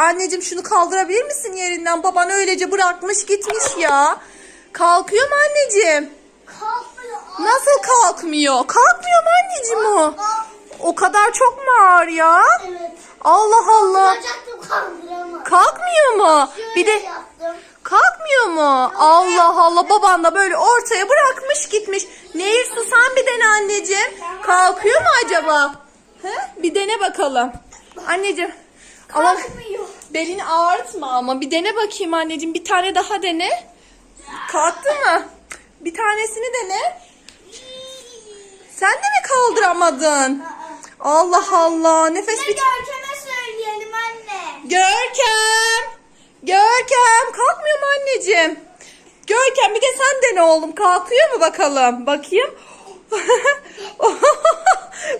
Anneciğim şunu kaldırabilir misin yerinden? Baban öylece bırakmış gitmiş ya. Kalkıyor mu anneciğim? Kalkmıyor. Nasıl kalkmıyor? Kalkmıyor mu anneciğim o? O kadar çok mu ağır ya? Evet. Allah Allah. Kalkmıyor mu? Bir de kalkmıyor mu? Allah Allah baban da böyle ortaya bırakmış gitmiş. Nehir su sen bir dene anneciğim. Kalkıyor mu acaba? He? Bir dene bakalım. Anneciğim. Ama Kalkmıyor. Belini ağrıtma ama bir dene bakayım anneciğim. Bir tane daha dene. Kalktı mı? Bir tanesini dene. Sen de mi kaldıramadın? Allah Allah. Nefes Ne bir Görkem'e söyleyelim anne. Görkem! Görkem! Kalkmıyor mu anneciğim? Görkem bir de sen dene oğlum. Kalkıyor mu bakalım? Bakayım.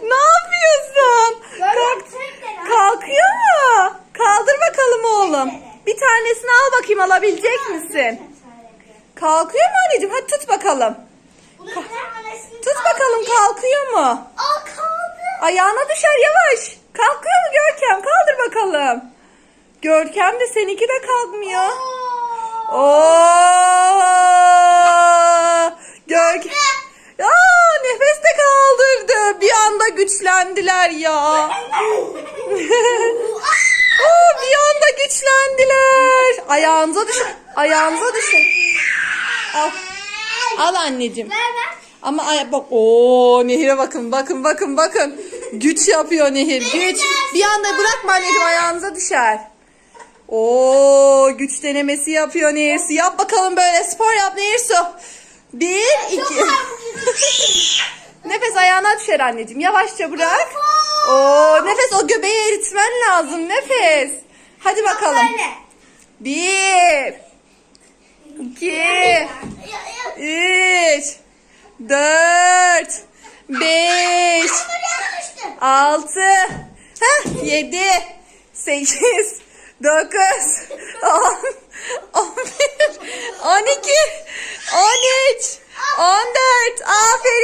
ne yapıyorsun? Kalk- Görkem sen de lan. kalkıyor mu? Kaldır bakalım oğlum. Bir tanesini al bakayım alabilecek misin? Kalkıyor mu anneciğim? Hadi tut bakalım. Tanesini Tut bakalım kalkıyor mu? Aa kaldı. Ayağına düşer yavaş. Kalkıyor mu Görkem? Kaldır bakalım. Görkem de seninki de kalkmıyor. Oo! Görkem. Aa, nefes de kaldırdı. Bir anda güçlendiler ya. Oo, bir anda güçlendiler. Ayağınıza düşün. Ayağınıza düşün. Al. Al anneciğim. Ama ay bak o Nehir'e bakın bakın bakın bakın. Güç yapıyor Nehir güç. Bir anda bırakma anneciğim ayağınıza düşer. Oo güç denemesi yapıyor Nehir Su. Yap bakalım böyle spor yap Nehir Su. Bir iki. nefes ayağına düşer anneciğim. Yavaşça bırak. Oo nefes o göbeği eritmen lazım nefes. Hadi bakalım. Bir. iki. Üç, dört, beş, altı, heh, yedi, sekiz, dokuz, on, on bir, on iki, on üç, on dört. Aferin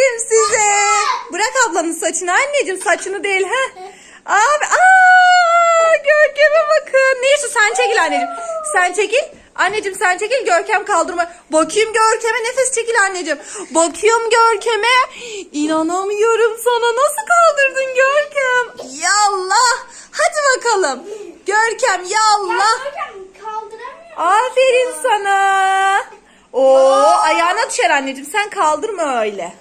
ablanın saçını anneciğim saçını değil ha. Abi, aa, Görkem'e bakın. Neyse sen çekil anneciğim. Sen çekil. Anneciğim sen çekil Görkem kaldırma. Bakayım Görkem'e nefes çekil anneciğim. Bakıyorum Görkem'e. İnanamıyorum sana. Nasıl kaldırdın Görkem? Yallah. Hadi bakalım. Görkem yallah. Hocam kaldıramıyorum. Aferin sana. Oo ayağına düşer anneciğim. Sen kaldırma öyle.